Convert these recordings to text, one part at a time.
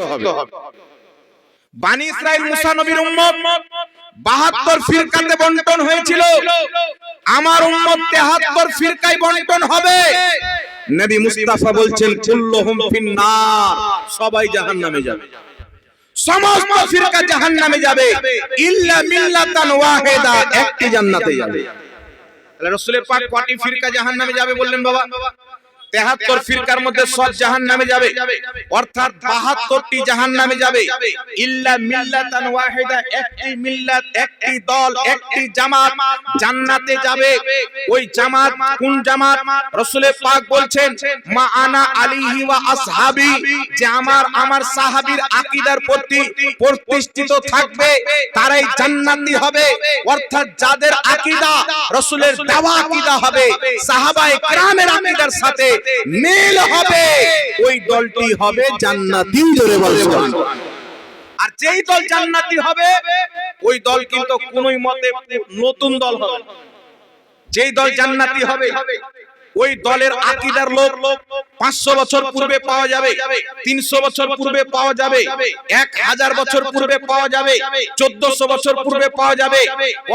হবে। বানি ইসরাইল মুসা নবীর উম্মত 72 ফিরকাতে বন্টন হয়েছিল। আমার উম্মত 73 ফিরকায় বন্টন হবে। নবী মুস্তাফা বলছেন কুল্লুহুম ফিন্নার সবাই জাহান্নামে যাবে। সমস্ত ফিরকা জাহান্নামে যাবে। ইল্লা মিল্লাতান ওয়াহিদা একটি জান্নাতে যাবে। তাহলে রাসূলের পাক কয়টি ফিরকা জাহান্নামে যাবে বললেন বাবা? তেহাত্তর ফিরকার মধ্যে সব জাহান নামে যাবে। অর্থাৎ বাহাত্তরটি জাহান নামে যাবে। ইল্লা মিল্লাতান ওয়াহিদা একটি মিল্লাত একটি দল একটি জামাত জান্নাতে যাবে। ওই জামাত কোন জামাত রাসূলের পাক বলছেন মা আনা আলিহি ওয়া আসহাবি যে আমার আমার সাহাবীর আকীদার প্রতি প্রতিষ্ঠিত থাকবে তারাই জান্নাতি হবে। অর্থাৎ যাদের আকীদা রসুলের দেওয়া আকীদা হবে। সাহাবায়ে কেরামের আকীদার সাথে মিল হবে। ওই দলটি হবে জান্নাতি জোরে বলে আর যেই দল জান্নাতি হবে ওই দল কিন্তু কোনোই মতে নতুন দল হবে। যেই দল জান্নাতি হবে ওই দলের আকীদার লোক পাঁচশো বছর পূর্বে পাওয়া যাবে, তিনশো বছর পূর্বে পাওয়া যাবে, এক হাজার বছর পূর্বে পাওয়া যাবে, চোদ্দশো বছর পূর্বে পাওয়া যাবে।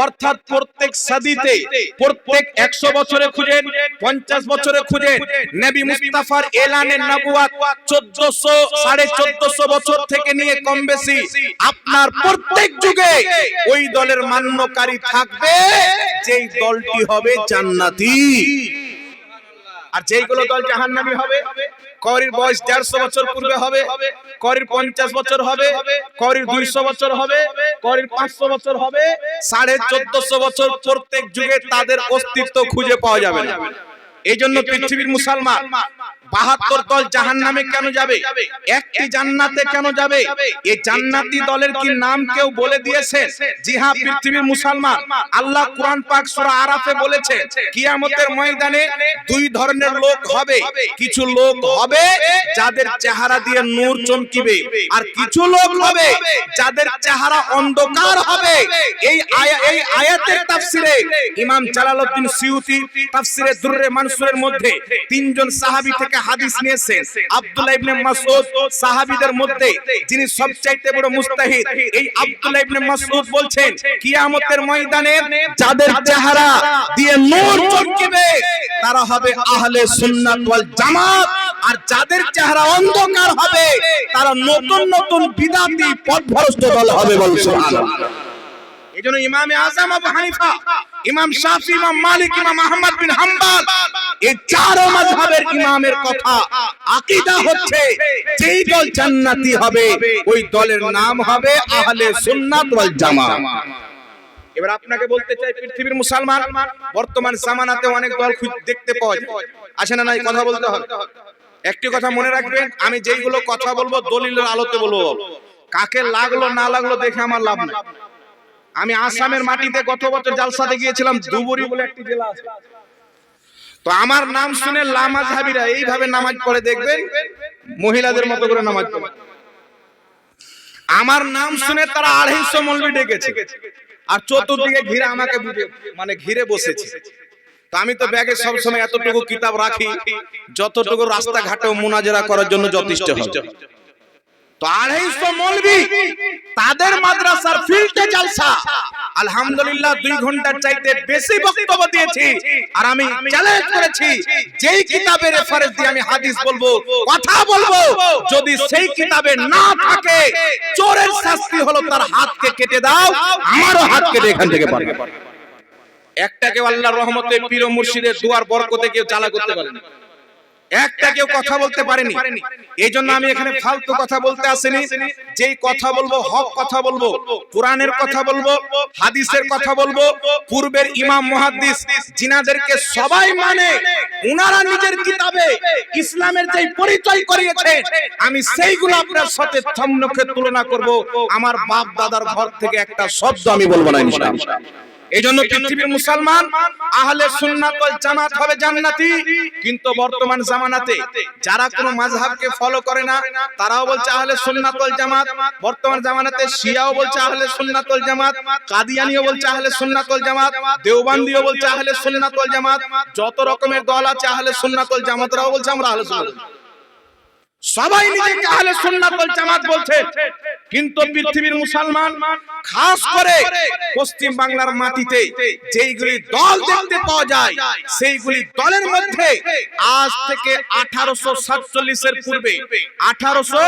অর্থাৎ প্রত্যেক সাদিতে, প্রত্যেক একশো বছরে খুঁজেন, পঞ্চাশ বছরে খুঁজেন। নবী মুস্তাফার এলানের নবুয়াত চোদ্দশো, সাড়ে চোদ্দশো বছর থেকে নিয়ে কম বেশি। আপনার প্রত্যেক যুগে ওই দলের মান্যকারী থাকবে, যেই দলটি হবে জান্নাতি। আর যেইগুলো দল জাহান্নামী হবে, করির বয়স দেড়শো বছর পূর্বে হবে, করির পঞ্চাশ বছর হবে, করির দুইশো বছর হবে, করির পাঁচশো বছর হবে, সাড়ে চোদ্দশো বছর প্রত্যেক যুগে তাদের অস্তিত্ব খুঁজে পাওয়া যাবে না। এই জন্য পৃথিবীর মুসলমান বাহাত্তর দল জাহান নামে কেন যাবে? একটি জান্নাতে কেন যাবে? এই জান্নাতি দলের কি নাম কেউ বলে দিয়েছে? জি হ্যাঁ পৃথিবীর মুসলমান। আল্লাহ কোরআন পাক সূরা আরাফে বলেছে, কিয়ামতের ময়দানে দুই ধরনের লোক হবে। কিছু লোক হবে যাদের চেহারা দিয়ে নূর চমকিবে, আর কিছু লোক হবে যাদের চেহারা অন্ধকার হবে। এই আয়া, এই আয়াতের তাফসিরে ইমাম জালালউদ্দিন সিউতি তাফসিরে দুররে মানসুরের মধ্যে তিনজন সাহাবী থেকে হাদিস নিয়েছেন। আব্দুল্লাহ ইবনে মাসউদ সাহাবীদের মধ্যে যিনি সবচাইতে বড় মুস্তাহিদ এই আব্দুল্লাহ ইবনে মাসউদ বলছেন কিয়ামতের ময়দানে যাদের চেহারা দিয়ে নূর চমকিবে তারা হবে আহলে সুন্নাত ওয়াল জামাত। আর যাদের চেহারা অন্ধকার হবে তারা নতুন নতুন বিদাতি পথভ্রষ্ট দল হবে বল সুবহানাল্লাহ এই জন্য ইমামে আজম আবু হানিফা, ইমাম শাফি, ইমাম মালিক, ইমাম আহমদ বিন হাম্বল, এই চার মাযহাবের ইমামের কথা, আকীদা হচ্ছে যেই দল জান্নাতি হবে, ওই দলের নাম হবে আহলে সুন্নাত ওয়াল জামাত। এবার আপনাকে বলতে চাই, পৃথিবীর মুসলমান বর্তমান জামানাতে অনেক দল দেখতে পাওয়া যায়। আসে না নাই, কথা বলতে হবে। একটি কথা মনে রাখবেন, আমি যেইগুলো কথা বলব, দলিলের আলোতে বলব। কাকে লাগল, না লাগল দেখে আমার লাভ নেই। আমি আসামের মাটিতে গত বছর জালসাতে গিয়েছিলাম দুবুরি বলে একটি জেলা আছে। তো আমার নাম শুনে লামাজহাবিরা এইভাবে নামাজ পড়ে দেখবেন মহিলাদের মতো করে নামাজ পড়ে। আমার নাম শুনে তারা আড়াইশো মলবি ডেকেছে। আর চতুর্দিকে ঘিরে আমাকে বুঝে মানে ঘিরে বসেছে। তো আমি তো ব্যাগে সব সময় এতটুকু কিতাব রাখি যতটুকু রাস্তাঘাটে মোনাজেরা করার জন্য যথেষ্ট হবে তো আড়াইশো তাদের মাদ্রাসার ফিল্ডে আলহামদুলিল্লাহ, দুই ঘণ্টার চাইতে বেশি বক্তব্য দিয়েছি। আর আমি চ্যালেঞ্জ করেছি, যেই কিতাবের রেফারেন্স দিয়ে আমি হাদিস বলব, কথা বলব, যদি সেই কিতাবে না থাকে, চোরের শাস্তি হলো তার হাতকে কেটে দাও, আমারও হাত কেটে এখান থেকে পারবে একটা কেউ আল্লাহর রহমতে পীর মুর্শিদের দুয়ার বরকতে কেউ চালা করতে পারে না একটা কেউ কথা বলতে পারেনি। এই জন্য আমি এখানে ফালতু কথা বলতে আসিনি। যেই কথা বলব, হক কথা বলব, কোরআনের কথা বলব, হাদিসের কথা বলব, পূর্বের ইমাম মুহাদ্দিস, জিনাদেরকে সবাই মানে উনারা নিজের কিতাবে ইসলামের যেই পরিচয় করিয়েছেন আমি সেইগুলো আপনার সাথে সম্মুখে তুলনা করব। আমার বাপ দাদার ঘর থেকে একটা শব্দ আমি বলব না, ইনশাআল্লাহ। এই জন্য পৃথিবীর মুসলমান আহলে সুন্নাত ওয়াল জামাত হবে জান্নাতি। কিন্তু বর্তমান জামানাতে যারা কোনো মাযহাবকে ফলো করে না তারাও বলছে আহলে সুন্নাত ওয়াল জামাত। বর্তমান জামানাতে শিয়াও বলছে আহলে সুন্নাত ওয়াল জামাত কাদিয়ানিও বলছে আহলে সুন্নাত ওয়াল জামাত। দেওবন্দিও বলছে আহলে সুন্নাত ওয়াল জামাত। যত রকমের দল আছে আহলে সুন্নাত ওয়াল জামাতরাও বলছে আমরা আহলে সুন্নাত সবাই নিজেকে আহলে সুন্নাত ওয়াল জামাত বলছে কিন্তু পৃথিবীর মুসলমান খাস করে পশ্চিম বাংলার মাটিতে যেইগুলি দল দেখতে পাওয়া যায় সেইগুলি দলের মধ্যে আজ থেকে আঠারোশো সাতচল্লিশের পূর্বে আঠারোশো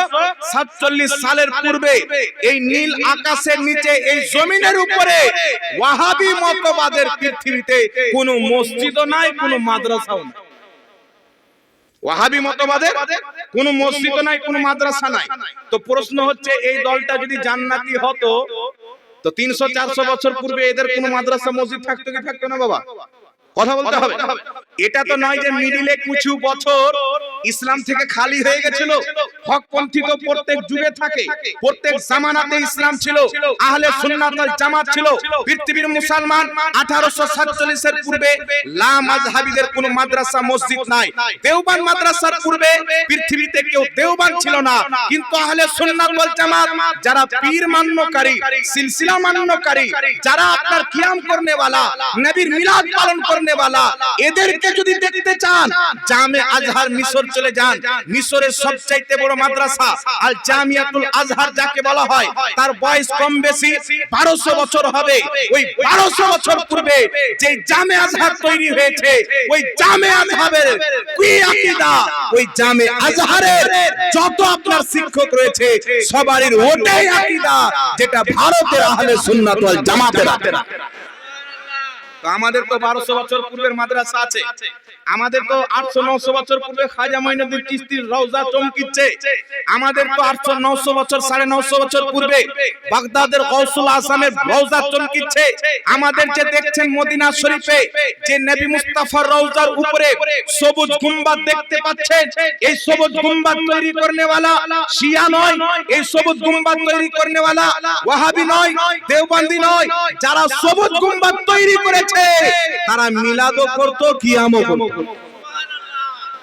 সাতচল্লিশ সালের পূর্বে এই নীল আকাশের নিচে এই জমিনের উপরে ওয়াহাবি মতবাদের পৃথিবীতে কোনো মসজিদও নাই কোনো মাদ্রাসাও নাই। ওয়াহাবি মতবাদের কোন মসজিদ নাই, কোন মাদ্রাসা নাই। তো প্রশ্ন হচ্ছে, এই দলটা যদি জান্নাতি হতো, তো তিনশো, চারশো বছর পূর্বে এদের কোন মাদ্রাসা, মসজিদ থাকতো কি থাকতো না বাবা? কথা বলতে হবে। এটা তো নয় যে মিডিলে কিছু বছর ইসলাম থেকে খালি হয়ে গেছিল হকপন্থী তো প্রত্যেক যুগে থাকে প্রত্যেক জামানাতে ইসলাম ছিল আহলে সুন্নাত ওয়াল জামাত ছিল পৃথিবীর মুসলমান 1847 এর পূর্বে লা মাযহাবিদের কোনো মাদ্রাসা মসজিদ নাই দেওবান মাদ্রাসার পূর্বে পৃথিবীতে কেউ দেওবান ছিল না কিন্তু আহলে সুন্নাত ওয়াল জামাত যারা পীর মান্যকারী সিলসিলা মান্যকারী যারা আপনার কিয়াম করনে वाला নবীর মিলাদ পালন করনে वाला এদেরকে যদি দেখতে চান জামে আজহার মিশর চলে যান। মিশরের সবচাইতে বড় মাদ্রাসা, আল জামিয়াতুল আজহার যাকে বলা হয়, তার বয়স কম বেশি 1200 বছর হবে। ওই 1200 বছর পূর্বে যে জামে আজহার তৈরি হয়েছে, ওই জামে আজহারের কি আকীদা? ওই জামে আজহারের যত আপনার শিক্ষক রয়েছে, সবারই ওটাই আকীদা, যেটা ভারতের আহলে সুন্নাত ওয়াল জামাতের আকীদা। তো আমাদের তো বারোশো বছর পূর্বের মাদ্রাসা আছে। আমাদের তো আটশো নশো বছর পূর্বে খাজা মঈনুদ্দিন চিস্তির রওজা চমকিচ্ছে। আমাদের তো আটশো নশো বছর সাড়ে নশো বছর পূর্বে বাগদাদের কৌসুল আসামের রওজা চমকিচ্ছে। আমাদের যে দেখছেন মদিনা শরীফে যে নবী মুস্তাফার রওজার উপরে সবুজ গুম্বাদ দেখতে পাচ্ছেন। এই সবুজ গুম্বাদ তৈরি করনে वाला শিয়া নয়। এই সবুজ গুম্বাদ তৈরি করনে वाला ওয়াহাবি নয়। দেওবন্দি নয়। যারা সবুজ গুম্বাদ তৈরি করে তারা মিলাদও করতো কিয়ামও করতো।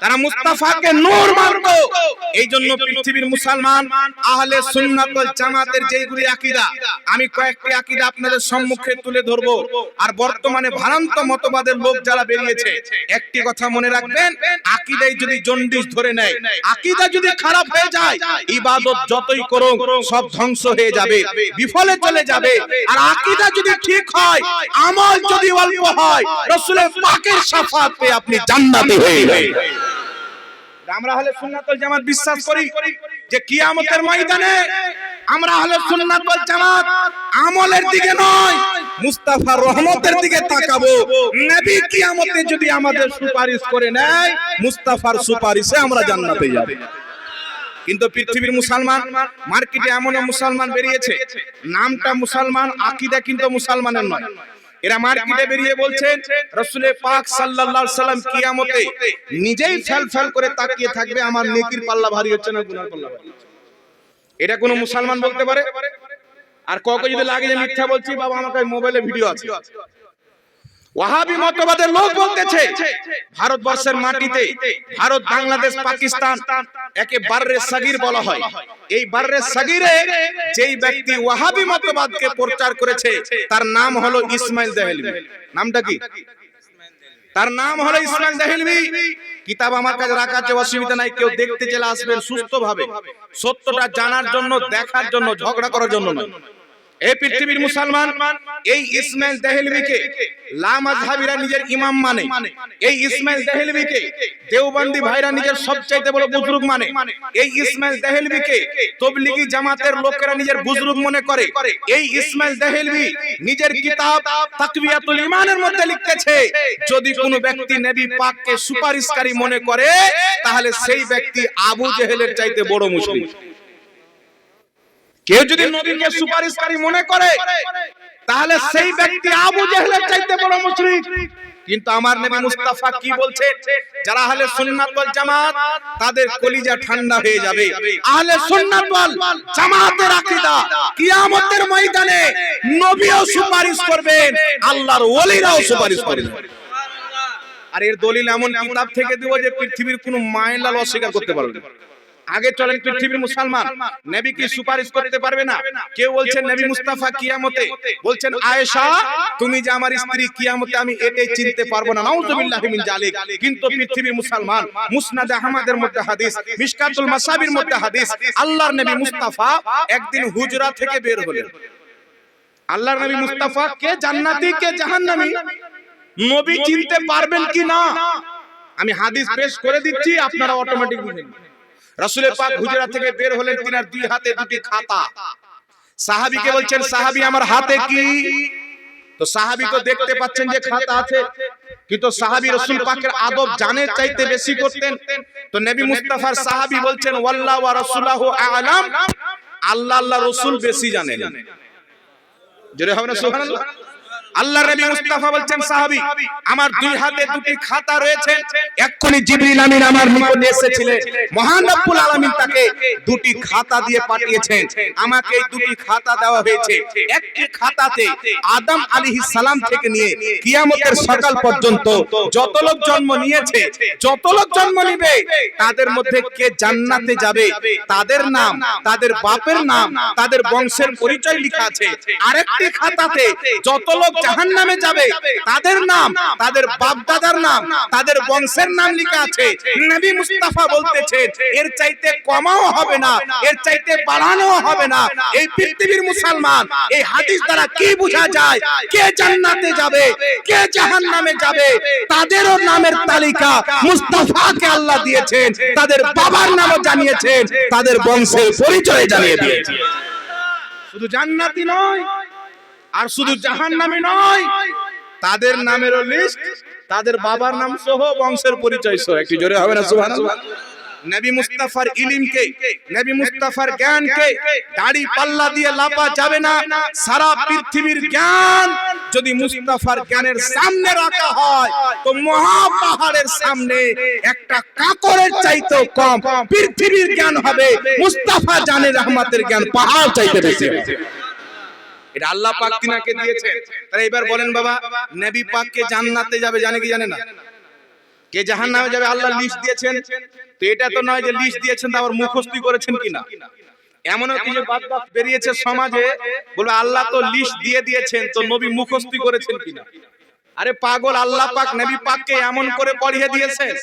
তারা মুস্তাফাকে নূর মানতো। এই জন্য পৃথিবীর মুসলমান আহলে সুন্নাত ওয়াল জামাতের যেইগুলি আকীদা আমি কয়েকটি আকীদা আপনাদের সম্মুখে তুলে ধরব। আর বর্তমানে ভ্রান্ত মতবাদের লোক যারা বেরিয়েছে একটি কথা মনে রাখবেন আকীদাই যদি জন্ডিস ধরে নেয় আকীদা যদি খারাপ হয়ে যায় ইবাদত যতই করো সব ধ্বংস হয়ে যাবে বিফলে চলে যাবে। আর আকীদা যদি ঠিক হয় আমল যদি অল্প হয় রাসূলের পাকের শাফাত পেয়ে আপনি জান্নাতি হয়ে যাবেন আমরা হলে সুন্নাতুল জামাত বিশ্বাস করি যে কিয়ামতের ময়দানে আমরা হলে সুন্নাতুল জামাত আমলের দিকে নয়, মুস্তাফার রহমতের দিকে তাকাবো। নবী কিয়ামতে যদি আমাদের সুপারিশ করে নেয়, মুস্তাফার সুপারিশে আমরা জান্নাতে যাব। কিন্তু পৃথিবীর মুসলমান, মার্কেটে এমন মুসলমান বেরিয়েছে, নামটা মুসলমান, আকীদা কিন্তু মুসলমানের নয়। এরা মার্কেটে বেরিয়ে বলছেন রসুলের পাক সাল্লাল্লাহু আলাইহি সাল্লাম কিয়ামতে নিজেই ফেল ফেল করে তাকিয়ে থাকবে আমার নেকির পাল্লা ভারী হচ্ছে না গুনার পাল্লা ভারী এটা কোন মুসলমান বলতে পারে? আর কাউকে যদি লাগে যে মিথ্যা বলছি বাবা আমার মোবাইলে ভিডিও আছে। ওয়াহাবি মতবাদের লোক বলতেছে, ভারতবর্ষের মাটিতে ভারত, বাংলাদেশ, পাকিস্তান একে বার্রে সাগির বলা হয়। এই বাররে সাগিরে যেই ব্যক্তি ওয়াহাবি মতবাদকে প্রচার করেছে, তার নাম হলো ইসমাইল দেহলভি। নামটা কি? তার নাম হলো ইসমাইল দেহলভি। কিতাব আমার কাছে রাখা আছে অসুবিধা নাই, কেউ দেখতে চলে আসবেন সুস্থভাবে। সত্যটা জানার জন্য, দেখার জন্য, ঝগড়া করার জন্য নয়। এই পৃথিবীর মুসলমান, এই ইসমাইল দেহলভিকে লামাজহাবিরা নিজের ইমাম মানে। এই ইসমাইল দেহলভিকে দেওবন্দি ভাইরা নিজের সবচাইতে বড় বুজুর্গ মানে। এই ইসমাইল দেহলভিকে তবলিগি জামাতের লোকেরা নিজের বুজুর্গ মনে করে। এই ইসমাইল দেহলভি নিজের কিতাব তাকবিয়াতুল ইমানের মধ্যে লিখতেছে, যদি কোনো ব্যক্তি নবী পাককে সুপারিশকারী মনে করে, তাহলে সেই ব্যক্তি আবু জেহেলের চাইতে বড় মুসলিম কেউ যদি নবীকে সুপারিশকারী মনে করে তাহলে সেই ব্যক্তি আবু জেহেলের চাইতে বড় মুশরিক। কিন্তু আমার নবী মুস্তাফা কি বলছে? যারা আহলে সুন্নাত ওয়াল জামাত তাদের কলিজা ঠান্ডা হয়ে যাবে। আহলে সুন্নাত ওয়াল জামাতের আকীদা। কিয়ামতের ময়দানে নবীও সুপারিশ করবেন আল্লাহর ওলিরাও সুপারিশ করবেন। আর এর দলিল এমন কিতাব থেকে দিব যে পৃথিবীর কোনো মায়ের লাল অস্বীকার করতে পারবে না। আগে চলেন পৃথিবীর মুসলমান। নবী কি সুপারিশ করতে পারবে না? কেউ বলছেন, নবী মুস্তাফা কিয়ামতে। বলছেন, আয়েশা, তুমি যে আমার স্ত্রী, কিয়ামতে আমি এটাই চিনতে পারব না। নাউজুবিল্লাহ মিন জালিক। কিন্তু পৃথিবীর মুসলমান, মুসনাদ আহমদের মধ্যে হাদিস, মিশকাতুল মাসাবির মধ্যে হাদিস, আল্লাহর নবী মুস্তাফা একদিন হুজরা থেকে বের হলেন। আল্লাহর নবী মুস্তাফা কে? জান্নাতি কে? জাহান্নামী। নবী চিনতে পারবেন কি না? আমি হাদিস পেশ করে দিচ্ছি, আপনারা অটোমেটিক বুঝেন। রাসূলের পাক হুজরা থেকে বের হলেন তিনার দুই হাতে দুটি খাতা। সাহাবীকে বলছেন সাহাবী আমার হাতে কি? তো সাহাবী তো দেখতে পাচ্ছেন যে খাতা আছে কিন্তু সাহাবী রাসূল পাকের আদব জানের চাইতে বেশি করতেন। তো নবী মুস্তাফার সাহাবী বলছেন ওয়াল্লাহু ওয়া রাসূলুহু আ'লাম। আল্লাহ আল্লাহ রাসূল বেশি জানেন। জোরে হবে না। সুবহানাল্লাহ। আল্লাহ নবী মুস্তাফা বলছেন আমার দুই হাতে দুটি খাতা রয়েছে। এক্ষুনি জিবরিল আমিন আমার মহান রব্বুল আলামিন তাকে দুটি খাতা দিয়ে পাঠিয়েছেন। আমাকে এই দুটি খাতা দেওয়া হয়েছে। একটি খাতাতে আদম আলাইহিস সালাম থেকে নিয়ে কিয়ামতের সকাল পর্যন্ত যত লোক জন্ম নিয়েছে, যত লোক জন্ম নিবে, তাদের মধ্যে কে জান্নাতে যাবে, তাদের নাম, তাদের বাপের নাম, তাদের বংশের পরিচয় লেখা আছে। আরেকটি খাতাতে যত লোক জাহান্নামে যাবে। তাদের নাম, তাদের বাপ দাদার নাম, তাদের বংশের নাম লেখা আছে। নবী মুস্তাফা বলতেছেন, এর চাইতে কমাও হবে না, এর চাইতে বাড়ানো হবে না। এই পৃথিবীর মুসলমান, এই হাদিস দ্বারা কি বোঝা যায়? কে জান্নাতে যাবে? কে জাহান্নামে যাবে? তাদেরও নামের তালিকা মুস্তাফাকে আল্লাহ দিয়েছেন, তাদের বাবার নামও জানিয়েছেন, তাদের বংশের পরিচয় জানিয়ে দিয়েছেন। শুধু জান্নাতি নয় আর শুধু জাহান্নামী নয় তাদের নামেরও লিস্ট তাদের বাবার নাম সহ বংশের পরিচয় সহ। একটু জোরে হবে না? সুবহানাল্লাহ। নবী মুস্তাফার ইলিমকে নবী মুস্তাফার জ্ঞানকে দাড়ি পাল্লা দিয়ে লাপা যাবে না। সারা পৃথিবীর জ্ঞান যদি মুস্তাফার জ্ঞানের সামনে রাখা হয় তো মহা পাহাড়ের সামনে একটা কাকরের চাইতেও কম। পৃথিবীর জ্ঞান হবে মুস্তাফা জানে রহমতের জ্ঞান। পাহাড় চাইতে বেশি এটা আল্লাহ পাক তিনাকে দিয়েছেন। তাহলে এবার বলেন বাবা নবী পাককে জান্নাতে যাবে জানে কি জানে না। কে জাহান্নামে যাবে আল্লাহ লিস্ট দিয়েছেন। তো এটা তো নয় যে লিস্ট দিয়েছেন তা আবার মুখস্থি করেছেন কিনা? এমনও কিছু বাদ বাদ বেরিয়েছে সমাজে বলবে আল্লাহ তো লিস্ট দিয়ে দিয়েছেন। তো নবী মুখস্থি করেছেন কিনা? আরে পাগল আল্লাহ পাক নবী পাককে এমন করে পড়িয়ে দিয়েছেন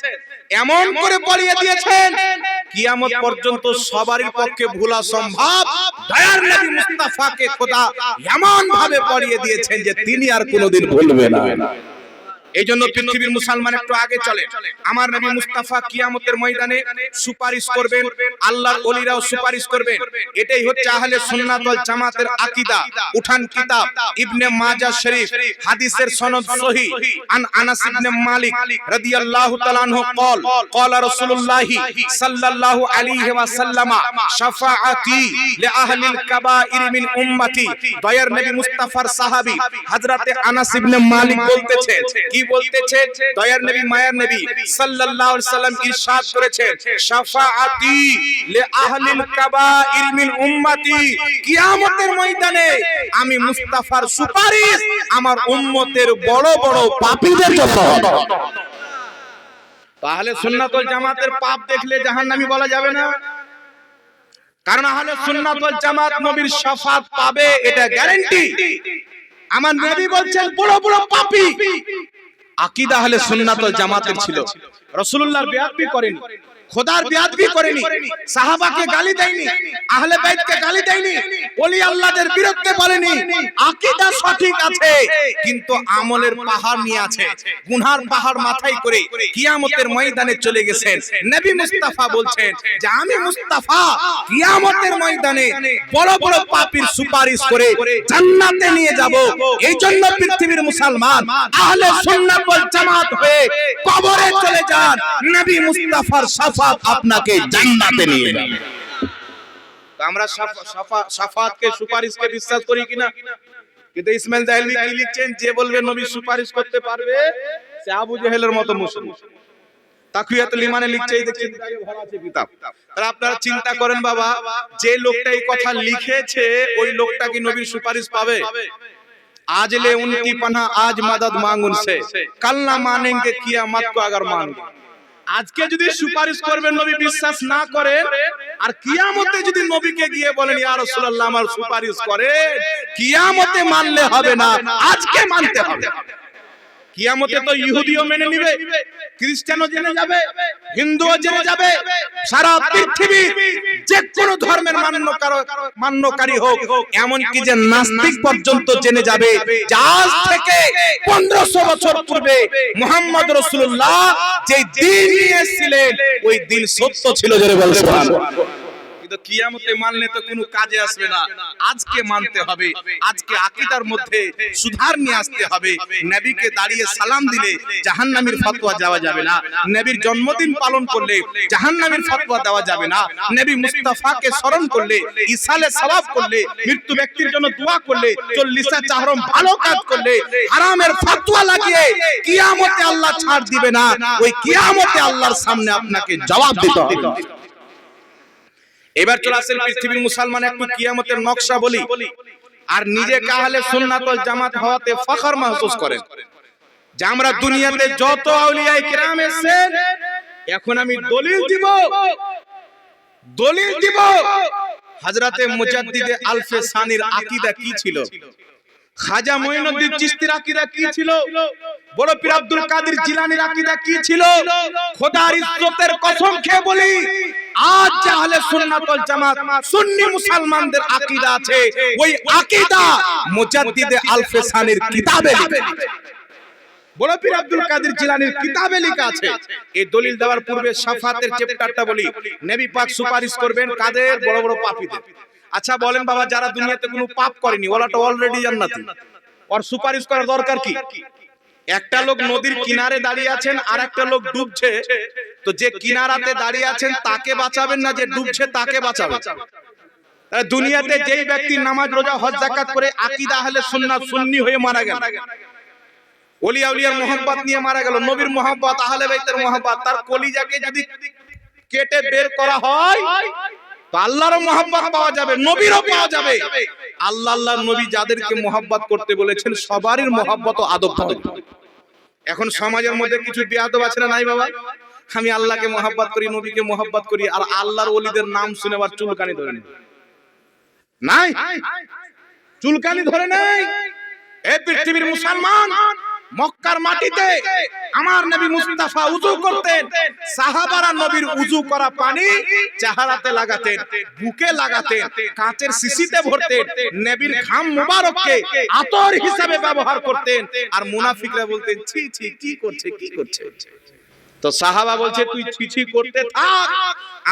এমন করে পড়িয়ে দিয়েছেন কিয়ামত পর্যন্ত সবারই পক্ষে ভুলা সম্ভব। দয়ার নবী মুস্তাফাকে খোদা এমন ভাবে পড়িয়ে দিয়েছেন যে তিনি আর কোনোদিন ভুলবে না। এই জন্য পৃথিবীর মুসলমান একটু আগে চলে আমার নবী মুস্তাফা কিয়ামতের ময়দানে সুপারিশ করবেন আল্লাহর ওলিরাও সুপারিশ করবেন এটাই হচ্ছে আহলে সুন্নাত ওয়াল জামাতের আকীদা উঠান কিতাব ইবনে মাজাহ শরীফ হাদিসের সনদ সহিহ আন আনাস ইবনে মালিক রাদিয়াল্লাহু তাআলা আনহু قال قال رسول الله صلى الله عليه وسلم شفاعتي لاهل الكبائر من امتي দয়ার নবী মুস্তাফার সাহাবী হযরতে আনাস ইবনে মালিক বলতেছেন কি দয়ার নবী, মায়ার নবী সাল্লাল্লাহু আলাইহি করেছেন। শাফাআতি লি আহলিল মিন উম্মতি। কিয়ামতের ময়দানে আমি মুস্তাফার সুপারিশ আমার উম্মতের বড় বড় পাপীদের জন্য তাহলে সুন্নাত ওয়াল জামাতের পাপ দেখলে জাহান্নামী বলা যাবে না। কারণ আহলে সুন্নাত ওয়াল জামাত নবীর শাফাত পাবে, এটা গ্যারান্টি আমার নবী বলছেন, বড় বড় পাপী আকিদা হলে সুন্নাত জামাতের ছিল। রসুল্লাহর বেয়াদবি করেনি। খোদার বেয়াদবি করেনি সাহাবাকে গালি দেয়নি আহলে বাইতকে গালি দেয়নি ওলি আল্লাহদের বিরুদ্ধে বলেনি আকীদা সঠিক আছে কিন্তু আমলের পাহাড় নিয়ে আছে গুনহার পাহাড় মাথায় করে কিয়ামতের ময়দানে চলে গেছেন। নবী মুস্তাফা বলছেন যে আমি মুস্তাফা কিয়ামতের ময়দানে বড় বড় পাপীর সুপারিশ করে জান্নাতে নিয়ে যাব। এই জন্য পৃথিবীর মুসলমান আহলে সুন্নাত ওয়াল জামাত হয়ে কবরে চলে যান। নবী মুস্তাফার শাফাত আপনাকে জান্নাতে নিয়ে যাবে তো আমরা শাফা- শাফা- শাফাতকে সুপারিশকে বিশ্বাস করি কিনা কিন্তু ইসমাইল দাহলভি কি লিখছেন যে বলবে নবী সুপারিশ করতে পারবে সে আবু জেহেলের মতো মুসলমান তাকুয়াতুল ইমানে লিখছে এই দেখছেন দাগে ভরা আছে কিতাব তাহলে আপনারা চিন্তা করেন বাবা যে লোকটা এই কথা লিখেছে ওই লোকটা কি নবীর সুপারিশ পাবে आज ले उनकी पनाह आज मदद मांग उनसे कल ना मानेंगे कियामत को अगर मान गए আজকে যদি সুপারিশ করবেন নবী বিশ্বাস না করে, আর কিয়ামতে যদি নবীকে গিয়ে বলেন, ইয়া রাসূলুল্লাহ, আমার সুপারিশ করে কিয়ামতে মানলে হবে না, আজকে মানতে হবে। কিয়ামতে তো ইহুদিও মেনে নিবে খ্রিস্টানও জেনে যাবে হিন্দুও জেনে যাবে সারা পৃথিবী যে কোন ধর্মের মান্যকার মান্যকারী হোক এমনকি যে নাস্তিক পর্যন্ত জেনে যাবে আজ থেকে পনেরোশো বছর পূর্বে মোহাম্মদ রসুল্লাহ যে দিন নিয়ে এসেছিলেন ওই দিন সত্য ছিল জোরে বল সুবহানাল্লাহ। কিন্তু কিয়ামতে মানলে তো কোনো কাজে আসবে না। আজকে মানতে হবে। আজকে আকীদার মধ্যে সুধার নিয়ে আসতে হবে। নবীকে দাঁড়িয়ে সালাম দিলে জাহান্নামীর ফতোয়া যাবে না। নবীর জন্মদিন পালন করলে জাহান্নামীর ফতোয়া দেওয়া যাবে না। নবী মুস্তাফাকে স্মরণ করলে ইসালে করলে, মৃত্যু ব্যক্তির জন্য দোয়া করলে, চল্লিশা চাহরম ভালো কাজ করলে, হারামের ফতোয়া লাগিয়ে কিয়ামতে আল্লাহ ছাড় দিবে না। ওই কিয়ামতে আল্লাহর সামনে আপনাকে জবাব দিতে হবে। এবার চলে আসেন পৃথিবীর মুসলমান একটু কিয়ামতের নকশা বলি। আর নিজে কাহালে সুন্নাত ওয়াল জামাত হওয়াতে ফখর মাহসুস করেন। যে আমরা দুনিয়াতে যত আউলিয়া কিরাম এসেছেন এখন আমি দলিল দিব। দলিল দিব। হযরতে মুজাদ্দিদে আলফে সানির আকীদা কি ছিল? খাজা মঈনুদ্দিন চিশতির আকীদা কি ছিল? বড় পীর আব্দুল কাদের জিলানীর আকীদা কি ছিল? খোদার ইজ্জতের কসম খেয়ে বলি। আজ যে আহলে সুন্নাত ওয়াল জামাত সুন্নি মুসলমানদের আকীদা আছে, ওই আকীদা মুজাদ্দিদে আলফে সানির কিতাবে। বড় পীর আব্দুল কাদের জিলানীর কিতাবে লেখা আছে। এই দলিল দেওয়ার পূর্বে শাফাতের চ্যাপ্টারটা বলি। নবী পাক সুপারিশ করবেন কাদের? বড় বড় পাপীদের। আচ্ছা বলেন বাবা, যারা দুনিয়াতে কোনো পাপ করেনি তো অলরেডি জান্নাতি। ওর সুপারিশ করার দরকার কি? একটা লোক নদীর কিনারে দাঁড়িয়ে আছেন আর একটা লোক ডুবছে। তো যে কিনারাতে দাঁড়িয়ে আছেন তাকে বাঁচাবেন না যে ডুবছে তাকে বাঁচাবেন দুনিয়াতে যেই ব্যক্তি নামাজ রোজা হজ জাকাত করে আকিদা আহলে সুন্নাত সুন্নি হয়ে মারা গেল। ওলিয়া উলিয়ার মোহাম্মত নিয়ে মারা গেল নবীর মোহাম্মত আহলে বাইতের মোহাম্মত তার কলিজাকে যদি কেটে বের করা হয় তো আল্লাহরও মোহাম্মত পাওয়া যাবে, নবীরও পাওয়া যাবে। আল্লাহ আল্লাহ, নবী যাদেরকে মোহাব্বত করতে বলেছেন, সবারই মোহাব্বত আদব থাকবে এখন সমাজের মধ্যে কিছু বেয়াদব আছে না নাই বাবা? আমি আল্লাহকে মোহাব্বত করি, নবীকে মোহাব্বত করি, আর আল্লাহর ওলিদের নাম শুনে আবার চুলকানি ধরে নেই। চুলকানি ধরে নেই? এই পৃথিবীর মুসলমান মক্কার মাটিতে আমার নবী মুস্তাফা উজু করতেন, সাহাবারা নবীর উজু করা পানি চেহারাতে লাগাতেন, বুকে লাগাতেন, কাঁচের শিশিতে ভরতেন, নবীর খাম মুবারককে আতর হিসাবে ব্যবহার করতেন। আর মুনাফিকরা বলতেন, ছি ছি, কি করছে কি করছে? তো সাহাবা বলছে তুই ছিছি করতে থাক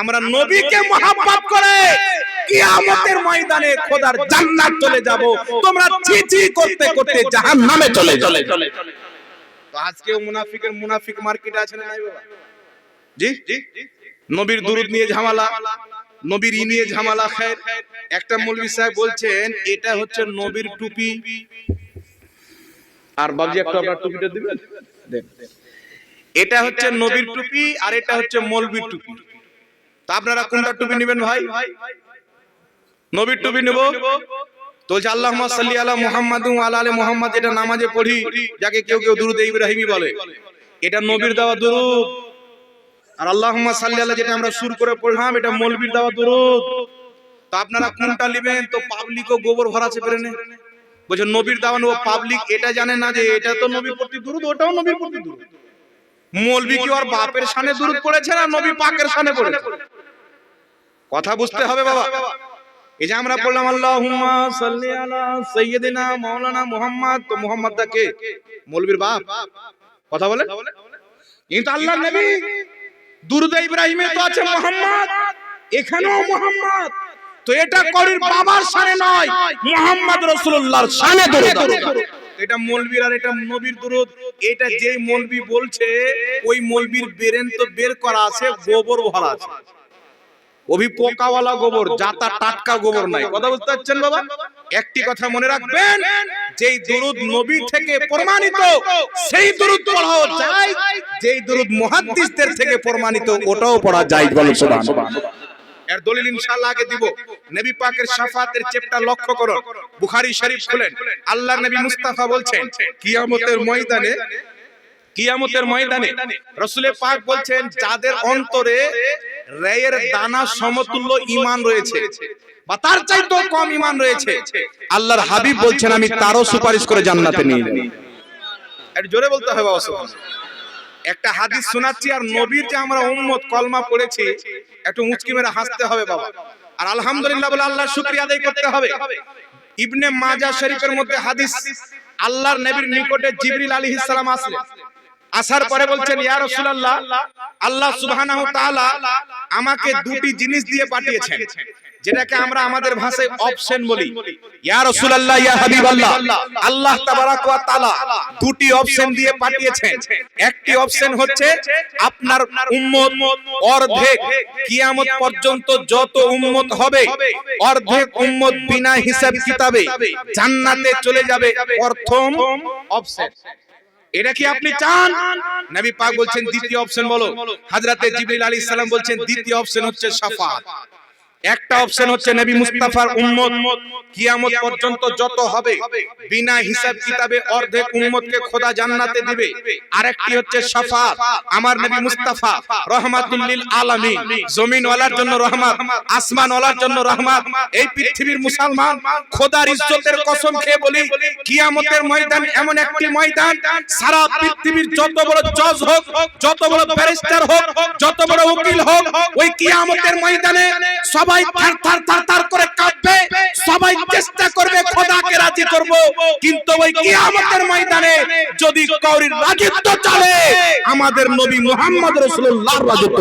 আমরা নবীকে মহাব্বত করে কিয়ামতের ময়দানে খোদার জান্নাত চলে যাব। তোমরা ছিছি করতে করতে জাহান্নামে চলে চলে চলে তো আজকেও মুনাফিকের মুনাফিক মার্কেট আছে না নাই বাবা? জি? জি? নবীর দুরুদ নিয়ে ঝামেলা। নবীর ই নিয়ে ঝামেলা খায় একটা মৌলভী সাহেব বলছেন এটা হচ্ছে নবীর টুপি। আর বাবজি একটু আপনার টুপিটা দিবেন? দেন। এটা হচ্ছে নবীর টুপি আর এটা হচ্ছে মৌলবীর টুপি। তা আপনারা কোনটা টুপি নেবেন ভাই? নবীর টুপি নেব। তো বলছে আল্লাহ সাল্লি আলা মুহাম্মাদ আলা আলে মুহাম্মদ এটা নামাজে পড়ি যাকে কেউ কেউ দুরুদ ইব্রাহিমী বলে। এটা নবীর দেওয়া দুরুদ। আর আল্লাহ সাল্লি আলা যেটা আমরা সুর করে পড়লাম এটা মৌলবীর দেওয়া দুরুদ। তো আপনারা কোনটা নেবেন? তো পাবলিকও গোবর ভরাছে পেরেনে। বলছে নবীর দেওয়া নেব পাবলিক এটা জানে না যে এটা তো নবীর প্রতি দুরুদ ওটাও নবীর প্রতি দুরুদ। মৌলবি কি ওর বাপের সানে দুরুদ পড়েছে না নবী পাকের সানে পড়েছে? কথা বুঝতে হবে বাবা। এই যে আমরা বললাম আল্লাহুম্মা সাল্লি আলা সাইয়্যিদিনা মাওলানা মুহাম্মদ। তো মুহাম্মদ কে? মৌলবীর বাপ। কথা বলে? কিন্তু আল্লাহর নবী দুরুদ ইব্রাহিমে তো আছে মুহাম্মদ। এখানেও মুহাম্মদ। তো এটা করির বাবার সানে নয়। মুহাম্মদ রাসূলুল্লাহর সানে দুরুদ। এটা মৌলবীর আর এটা নবীর দুরুদ এটা যেই মৌলবি বলছে, ওই মৌলবীর বেরেন তো বের করা আছে, গোবর ভরা আছে। অভি পোকাওয়ালা গোবর টাটকা গোবর নাই। কথা বুঝতে পারছেন বাবা? একটি কথা মনে রাখবেন, যেই দুরুদ নবী থেকে প্রমাণিত, সেই দুরুদ পড়াও যায়। যেই দুরুদ মুহাদ্দিসদের থেকে প্রমাণিত, ওটাও পড়া যায় বলো সুবহানাল্লাহ। এর দলিল ইনশাআল্লাহ আগে দিব। নবী পাকের শাফাতের চ্যাপ্টার লক্ষ্য করুন। বুখারী শরীফ খুলেন। আল্লাহর নবী মুস্তাফা বলছেন, কিয়ামতের ময়দানে কিয়ামতের ময়দানে রসুলে পাক বলছেন, যাদের অন্তরে রেয়ের দানা সমতুল্য ইমান রয়েছে বা তার চাইতেও কম ইমান রয়েছে, আল্লাহর হাবিব বলছেন, আমি তারও সুপারিশ করে জান্নাতে নিয়ে যাব একটু জোরে বলতে হবে সুবহানাল্লাহ। একটা হাদিস শোনাচ্ছি আর নবীর যে আমরা উম্মত কলমা পড়েছি একটু মুচকি মেরে হাসতে হবে বাবা। আর আলহামদুলিল্লাহ বলে আল্লাহর শুকরিয়া আদায় করতে হবে। ইবনে মাজা শরীফের মধ্যে হাদিস আল্লাহর নবীর নিকটে জিবরিল আলাইহিস সালাম আসলেন আসার পরে বলছেন ইয়া রাসূলুল্লাহ আল্লাহ সুবহানাহু তাআলা আমাকে দুটি জিনিস দিয়ে পাঠিয়েছেন। যেটাকে আমরা আমাদের ভাষায় অপশন বলি। ইয়া রাসূলুল্লাহ ইয়া হাবিবাল্লাহ। আল্লাহ তাবারাক ওয়া তাআলা দুটি অপশন দিয়ে পাঠিয়েছেন। একটি অপশন হচ্ছে আপনার উম্মত অর্ধেক। কিয়ামত পর্যন্ত যত উম্মত হবে অর্ধেক উম্মত বিনা হিসাব কিতাবে জান্নাতে চলে যাবে প্রথম অপশন এটা কি আপনি চান? নবী পাক বলছেন দ্বিতীয় অপশন বলো। হযরতে জিবরিল আলাইহিস সালাম বলছেন দ্বিতীয় অপশন হচ্ছে শাফাত একটা অপশন হচ্ছে নবী মুস্তাফার উম্মত। কিয়ামত পর্যন্ত যত হবে বিনা হিসাব কিতাবে অর্ধেক উম্মতকে খোদা জান্নাতে দিবে। আরেকটি হচ্ছে শাফাত আমার নবী মুস্তাফা। রহমাতুল লিল আলামিন। জমিন ওয়ালার জন্য রহমত। আসমান ওয়ালার জন্য রহমত। এই পৃথিবীর মুসলমান খোদার ইজ্জতের কসম খেয়ে বলি কিয়ামতের ময়দান এমন একটি ময়দান সারা পৃথিবীর যত বড় জজ হোক যত বড় ব্যারিস্টার হোক যত বড় উকিল হোক ওই কিয়ামতের ময়দানে সবাই থার থার থার থার করে কাঁপবে সবাই চেষ্টা করবে খোদাকে রাজি করব। কিন্তু ওই কিয়ামতের ময়দানে যদি কওরির রাজত্ব চলে আমাদের নবী মুহাম্মদ রাসূলুল্লাহর রাজত্ব